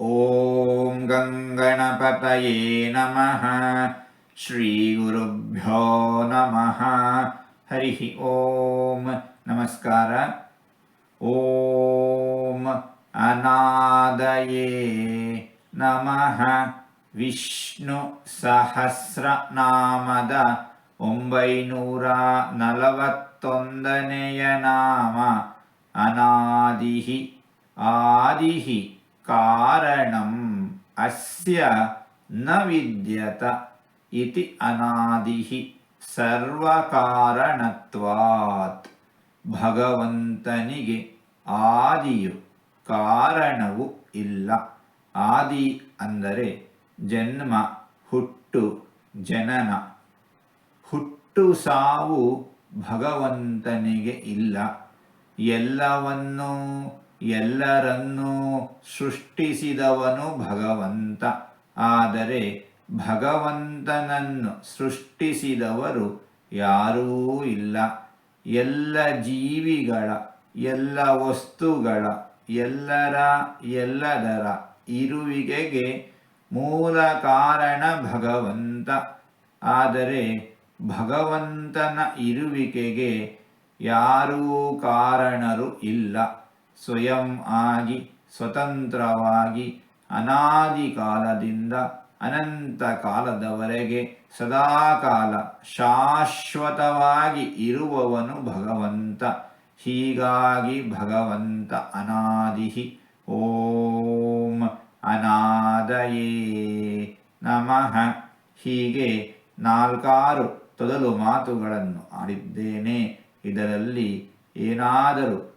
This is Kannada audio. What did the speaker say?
ॐ गङ्गणपतये नमः ಶ್ರೀಗುರುಭ್ಯೋ ನಮಃ ಹರಿ ಓಂ ನಮಸ್ಕಾರ ಓಂ ಅನಾದಯೇ ನಮಃ ವಿಷ್ಣು ಸಹಸ್ರನಾಮದ ಒಂಬೈನೂರ ನಲವತ್ತೊಂದನೆಯ ನಾಮ ಅನಾದಿಹಿ ಆದಿಹಿ ಕಾರಣಂ ಅಸ್ಯ ನ ವಿದ್ಯತ ಇತಿ ಅನಾದಿಹಿ ಸರ್ವಕಾರಣತ್ವಾತ್ ಭಗವಂತನಿಗೆ ಆದಿಯು ಕಾರಣವು ಇಲ್ಲ ಆದಿ ಅಂದರೆ ಜನ್ಮ, ಹುಟ್ಟು, ಜನನ। ಹುಟ್ಟು ಸಾವು ಭಗವಂತನಿಗೆ ಇಲ್ಲ। ಎಲ್ಲವನ್ನೂ ಎಲ್ಲರನ್ನೂ ಸೃಷ್ಟಿಸಿದವನು ಭಗವಂತ. ಆದರೆ ಭಗವಂತನನ್ನು ಸೃಷ್ಟಿಸಿದವರು ಯಾರೂ ಇಲ್ಲ. ಎಲ್ಲ ಜೀವಿಗಳ, ಎಲ್ಲ ವಸ್ತುಗಳ, ಎಲ್ಲರ, ಎಲ್ಲದರ ಇರುವಿಕೆಗೆ ಮೂಲ ಕಾರಣ ಭಗವಂತ. ಆದರೆ ಭಗವಂತನ ಇರುವಿಕೆಗೆ ಯಾರೂ ಕಾರಣರು ಇಲ್ಲ. ಸ್ವಯಂ ಆಗಿ, ಸ್ವತಂತ್ರವಾಗಿ ಅನಾದಿ ಕಾಲದಿಂದ ಅನಂತ ಕಾಲದವರೆಗೆ ಸದಾಕಾಲ ಶಾಶ್ವತವಾಗಿ ಇರುವವನು ಭಗವಂತ. ಹೀಗಾಗಿ ಭಗವಂತ ಅನಾದಿಹಿ. ಓಂ ಅನಾದಯೇ ನಮಃ. ಹೀಗೆ ನಾಲ್ಕಾರು ತೊದಲು ಮಾತುಗಳನ್ನು ಆಡಿದ್ದೇನೆ. ಇದರಲ್ಲಿ ಏನಾದರೂ